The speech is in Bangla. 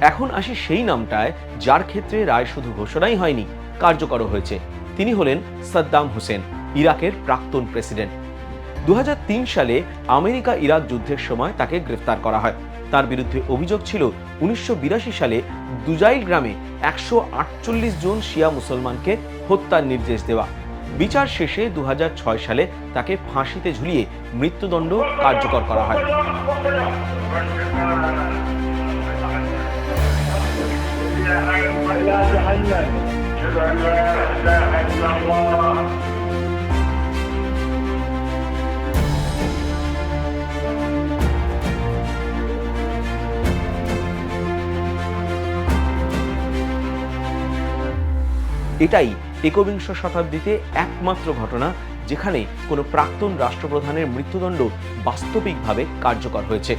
এখন আসি সেই নামটায়, যার ক্ষেত্রে রায় শুধু ঘোষণাই হয়নি কার্যকর হয়েছে। তিনি হলেন সাদ্দাম হোসেন, ইরাকের প্রাক্তন প্রেসিডেন্ট। দু হাজার তিন সালে আমেরিকা ইরাক যুদ্ধের সময় তাকে গ্রেফতার করা হয়। তার বিরুদ্ধে অভিযোগ ছিল, উনিশশো বিরাশি সালে দুজাইল গ্রামে একশো আটচল্লিশ জন শিয়া মুসলমানকে হত্যার নির্দেশ দেওয়া। বিচার শেষে দু হাজার ছয় সালে তাকে ফাঁসিতে ঝুলিয়ে মৃত্যুদণ্ড কার্যকর করা হয়। أشهد أن لا إله إلا الله এটাই একবিংশ শতাব্দীতে একমাত্র ঘটনা যেখানে কোনো প্রাক্তন রাষ্ট্রপ্রধানের মৃত্যুদণ্ড বাস্তবিকভাবে কার্যকর হয়েছে